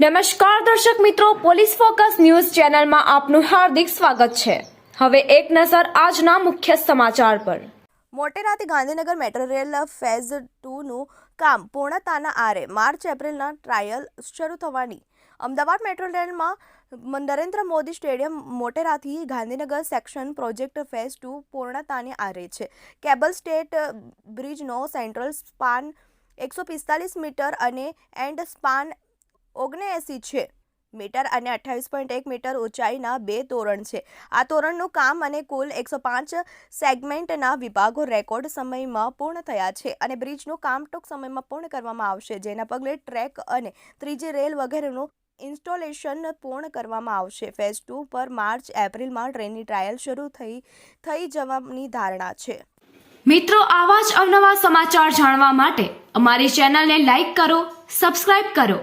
નમસ્કાર દર્શક મિત્રો, પોલીસ ફોકસ ન્યૂઝ ચેનલમાં આપનું હાર્દિક સ્વાગત છે. હવે એક નજર આજના મુખ્ય સમાચાર પર. મોટેરાથી ગાંધીનગર મેટ્રો રેલ ફેઝ ટુનું કામ પૂર્ણતાના આરે માર્ચ એપ્રિલના ટ્રાયલ શરૂ થવાની. અમદાવાદ મેટ્રો રેલમાં Narendra Modi stadium મોટેરાથી Gandhinagar section project phase two પૂર્ણતાને આરે છે. કેબલ સ્ટેટ બ્રિજનો સેન્ટ્રલ સ્પાન એકસો પિસ્તાલીસ મીટર અને એન્ડ સ્પાન ઓગણએંસી છે. મીટર અને અઠ્ઠાવીસ પોઈન્ટ એક મીટર ઊંચાઈના બે તોરણ છે. આ તોરણનું કામ અને કુલ એકસો પાંચ સેગમેન્ટના વિભાગો રેકોર્ડ સમયમાં પૂર્ણ થયા છે અને બ્રિજનું કામ ટૂંક સમયમાં પૂર્ણ કરવામાં આવશે, જેના પગલે ટ્રેક અને ત્રીજી રેલ વગેરેનું ઇન્સ્ટોલેશન પૂર્ણ કરવામાં આવશે. ફેઝ ટુ પર માર્ચ, એપ્રિલમાં ટ્રેનની ટ્રાયલ શરૂ થઈ થઈ જવાની ધારણા છે. મિત્રો, આવા જ અવનવા સમાચાર જાણવા માટે અમારી ચેનલને લાઈક કરો, સબસ્ક્રાઇબ કરો.